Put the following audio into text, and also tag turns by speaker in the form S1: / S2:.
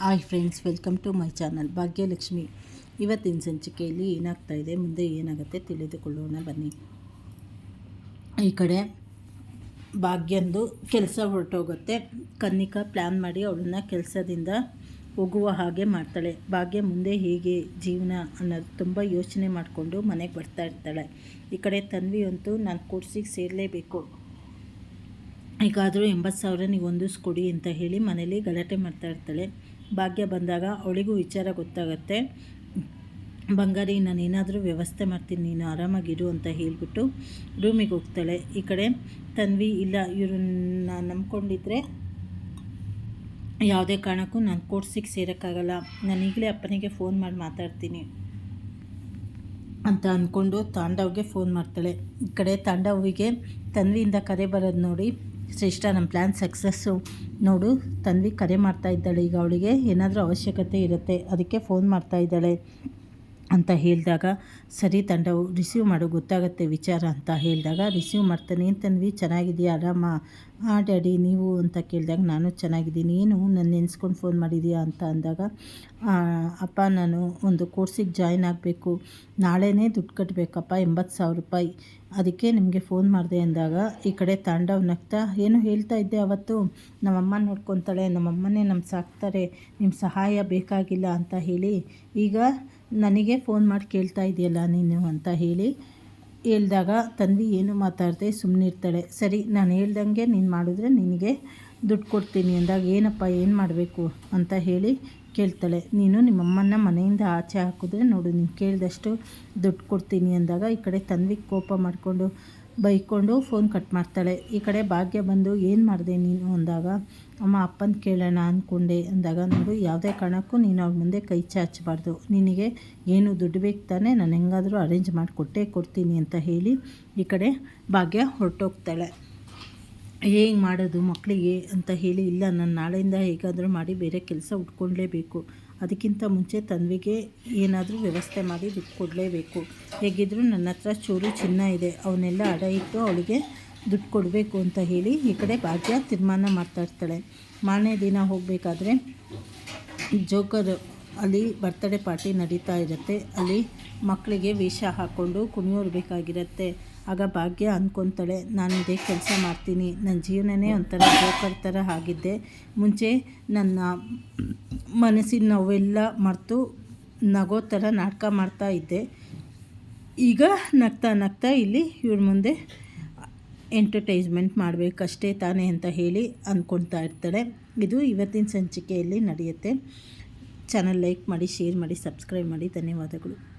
S1: Hi friends, welcome to my channel Bhagyalakshmi. ಇವತ್ತಿನ ಸಂಚಿಕೆಯಲ್ಲಿ ಏನಾಗ್ತಾ ಇದೆ, ಮುಂದೆ ಏನಾಗುತ್ತೆ ತಿಳಿದುಕೊಳ್ಳೋಣ, ಬನ್ನಿ. ಈ ಕಡೆ ಭಾಗ್ಯಂದು ಕೆಲಸ ಹೊರಟೋಗುತ್ತೆ. ಕನ್ನಿಕಾ ಪ್ಲ್ಯಾನ್ ಮಾಡಿ ಅವಳನ್ನ ಕೆಲಸದಿಂದ ಹೋಗುವ ಹಾಗೆ ಮಾಡ್ತಾಳೆ. ಭಾಗ್ಯ ಮುಂದೆ ಹೇಗೆ ಜೀವನ ಅನ್ನೋದು ತುಂಬ ಯೋಚನೆ ಮಾಡಿಕೊಂಡು ಮನೆಗೆ ಬರ್ತಾ ಇರ್ತಾಳೆ. ಈ ಕಡೆ ತನ್ವಿ ಅಂತೂ ನಾನು ಕೋರ್ಸಿಗೆ ಸೇರಲೇಬೇಕು. ಈಗಾದರೂ ಎಂಬತ್ತು ಸಾವಿರ ನೀವು ಹೊಂದಿಸ್ಕೊಡಿ ಅಂತ ಹೇಳಿ ಮನೇಲಿ ಗಲಾಟೆ ಮಾಡ್ತಾ ಇರ್ತಾಳೆ. ಭಾಗ್ಯ ಬಂದಾಗ ಅವಳಿಗೂ ವಿಚಾರ ಗೊತ್ತಾಗತ್ತೆ. ಬಂಗಾರಿ, ನಾನು ಏನಾದರೂ ವ್ಯವಸ್ಥೆ ಮಾಡ್ತೀನಿ, ನೀನು ಆರಾಮಾಗಿರು ಅಂತ ಹೇಳಿಬಿಟ್ಟು ರೂಮಿಗೆ ಹೋಗ್ತಾಳೆ. ಈ ಕಡೆ ತನ್ವಿ, ಇಲ್ಲ ಇವ್ರನ್ನ ನಂಬ್ಕೊಂಡಿದ್ರೆ ಯಾವುದೇ ಕಾರಣಕ್ಕೂ ನಾನು ಕೋರ್ಸಿಗೆ ಸೇರೋಕ್ಕಾಗಲ್ಲ. ನಾನು ಈಗಲೇ ಅಪ್ಪನಿಗೆ ಫೋನ್ ಮಾಡಿ ಮಾತಾಡ್ತೀನಿ ಅಂತ ಅಂದ್ಕೊಂಡು ತಾಂಡವ್ಗೆ ಫೋನ್ ಮಾಡ್ತಾಳೆ. ಈ ಕಡೆ ತಾಂಡವಿಗೆ ತನ್ವಿಯಿಂದ ಕರೆ ಬರೋದು ನೋಡಿ ಶ್ರೇಷ್ಠ ನಮ್ಮ ಪ್ಲ್ಯಾನ್ ಸಕ್ಸಸ್ಸು ನೋಡು, ತನ್ವಿ ಕರೆ ಮಾಡ್ತಾ ಇದ್ದಾಳೆ. ಈಗ ಅವಳಿಗೆ ಏನಾದರೂ ಅವಶ್ಯಕತೆ ಇರುತ್ತೆ, ಅದಕ್ಕೆ ಫೋನ್ ಮಾಡ್ತಾ ಇದ್ದಾಳೆ ಅಂತ ಹೇಳಿದಾಗ, ಸರಿ ತಂಡವು ರಿಸೀವ್ ಮಾಡು, ಗೊತ್ತಾಗುತ್ತೆ ವಿಚಾರ ಅಂತ ಹೇಳಿದಾಗ ರಿಸೀವ್ ಮಾಡ್ತಾನೆ. ತನ್ವಿ, ಚೆನ್ನಾಗಿದೆಯಾ? ಆರಾಮ? ಆ ಡ್ಯಾಡಿ, ನೀವು ಅಂತ ಕೇಳಿದಾಗ ನಾನು ಚೆನ್ನಾಗಿದ್ದೀನಿ. ಏನು ನನ್ನ ನೆನೆಸ್ಕೊಂಡು ಫೋನ್ ಮಾಡಿದೀಯಾ ಅಂತ ಅಂದಾಗ ಅಪ್ಪ, ನಾನು ಒಂದು ಕೋರ್ಸಿಗೆ ಜಾಯ್ನ್ ಆಗಬೇಕು. ನಾಳೆನೇ ದುಡ್ಡು ಕಟ್ಟಬೇಕಪ್ಪ ಎಂಬತ್ತು ಸಾವಿರ ರೂಪಾಯಿ. ಅದಕ್ಕೆ ನಿಮಗೆ ಫೋನ್ ಮಾಡಿದೆ ಅಂದಾಗ, ಈ ಕಡೆ ತಾಂಡವ್ ನಗ್ತಾ, ಏನು ಹೇಳ್ತಾ ಇದ್ದೆ ಅವತ್ತು? ನಮ್ಮಮ್ಮ ನೋಡ್ಕೊತಾಳೆ, ನಮ್ಮಮ್ಮನೇ ನಮ್ಮ ಸಾಕ್ತಾರೆ ನಿಮ್ಮ ಸಹಾಯ ಬೇಕಾಗಿಲ್ಲ ಅಂತ ಹೇಳಿ, ಈಗ ನನಗೆ ಫೋನ್ ಮಾಡಿ ಕೇಳ್ತಾ ಇದೆಯಲ್ಲ ನೀನು? ಅಂತ ಹೇಳಿ ಹೇಳ್ದಾಗ ತನ್ವಿ ಏನು ಮಾತಾಡ್ತೆ ಸುಮ್ಮನಿರ್ತಾಳೆ ಸರಿ, ನಾನು ಹೇಳ್ದಂಗೆ ನೀನು ಮಾಡಿದ್ರೆ ನಿನಗೆ ದುಡ್ಡು ಕೊಡ್ತೀನಿ ಅಂದಾಗ ಏನಪ್ಪ, ಏನು ಮಾಡಬೇಕು? ಅಂತ ಹೇಳಿ ಕೇಳ್ತಾಳೆ. ನೀನು ನಿಮ್ಮಮ್ಮನ್ನ ಮನೆಯಿಂದ ಆಚೆ ಹಾಕಿದ್ರೆ ನೋಡು, ನೀನು ಕೇಳಿದಷ್ಟು ದುಡ್ಡು ಕೊಡ್ತೀನಿ ಅಂದಾಗ ಈ ಕಡೆ ತನ್ವಿಗೆ ಕೋಪ ಮಾಡಿಕೊಂಡು ಬೈಕೊಂಡು ಫೋನ್ ಕಟ್ ಮಾಡ್ತಾಳೆ. ಈ ಕಡೆ ಭಾಗ್ಯ ಬಂದು, ಏನು ಮಾಡಿದೆ ನೀನು? ಅಂದಾಗ, ಅಮ್ಮ, ಅಪ್ಪನ ಕೇಳೋಣ ಅಂದ್ಕೊಂಡೆ ಅಂದಾಗ, ನೋಡು, ಯಾವುದೇ ಕಾರಣಕ್ಕೂ ನೀನು ಅವ್ರ ಮುಂದೆ ಕೈ ಚಾಚಬಾರ್ದು. ನಿನಗೆ ಏನು ದುಡ್ಡು ಬೇಕು ತಾನೇ, ನಾನು ಹೆಂಗಾದರೂ ಅರೇಂಜ್ ಮಾಡಿಕೊಟ್ಟೇ, ಕೊಡ್ತೀನಿ ಅಂತ ಹೇಳಿ ಈ ಕಡೆ ಭಾಗ್ಯ ಹೊರಟೋಗ್ತಾಳೆ. ಹೇಗೆ ಮಾಡೋದು ಮಕ್ಕಳಿಗೆ ಅಂತ ಹೇಳಿ, ಇಲ್ಲ, ನಾನು ನಾಳೆಯಿಂದ ಹೇಗಾದರೂ ಮಾಡಿ ಬೇರೆ ಕೆಲಸ ಉಟ್ಕೊಳ್ಲೇಬೇಕು ಅದಕ್ಕಿಂತ ಮುಂಚೆ ತನ್ವಿಗೆ ಏನಾದರೂ ವ್ಯವಸ್ಥೆ ಮಾಡಿ ದುಡ್ಡು ಕೊಡಲೇಬೇಕು. ಹೇಗಿದ್ದರೂ ನನ್ನ ಹತ್ರ ಚೂರು ಚಿನ್ನ ಇದೆ. ಅವನ್ನೆಲ್ಲ ಅಡ ಇಟ್ಟು ಅವಳಿಗೆ ದುಡ್ಡು ಕೊಡಬೇಕು ಅಂತ ಹೇಳಿ ಈ ಕಡೆ ಭಾಗ್ಯ ತೀರ್ಮಾನ ಮಾಡ್ತಾ ಇರ್ತಾಳೆ. ಮಾರನೇ ದಿನ ಹೋಗಬೇಕಾದ್ರೆ ಜೋಕರ್ ಅಲ್ಲಿ ಬರ್ತಡೇ ಪಾರ್ಟಿ ನಡೀತಾ ಇರುತ್ತೆ. ಅಲ್ಲಿ ಮಕ್ಕಳಿಗೆ ವೇಷ ಹಾಕ್ಕೊಂಡು ಕುಣಿಯೋರು ಬೇಕಾಗಿರುತ್ತೆ. ಆಗ ಭಾಗ್ಯ ಅಂದ್ಕೊತಾಳೆ ನಾನು ಇದೇ ಕೆಲಸ ಮಾಡ್ತೀನಿ ನನ್ನ ಜೀವನನೇ ಒಂಥರ ಜೋಕರ್ ಥರ ಆಗಿದ್ದೆ. ಮುಂಚೆ ನನ್ನ ಮನಸ್ಸಿನ ನೋವೆಲ್ಲ ಮರೆತು ನಗೋ ಥರ ನಾಟಕ ಮಾಡ್ತಾ ಇದ್ದೆ. ಈಗ ನಗ್ತಾ ನಗ್ತಾ ಇಲ್ಲಿ ಇವ್ರ ಮುಂದೆ ಎಂಟರ್ಟೈಸ್ಮೆಂಟ್ ಮಾಡಬೇಕಷ್ಟೇ ತಾನೇ ಅಂತ ಹೇಳಿ ಅಂದ್ಕೊಳ್ತಾ ಇರ್ತಾಳೆ. ಇದು ಇವತ್ತಿನ ಸಂಚಿಕೆಯಲ್ಲಿ ನಡೆಯುತ್ತೆ. ಚಾನಲ್ ಲೈಕ್ ಮಾಡಿ ಶೇರ್ ಮಾಡಿ ಸಬ್ಸ್ಕ್ರೈಬ್ ಮಾಡಿ. ಧನ್ಯವಾದಗಳು.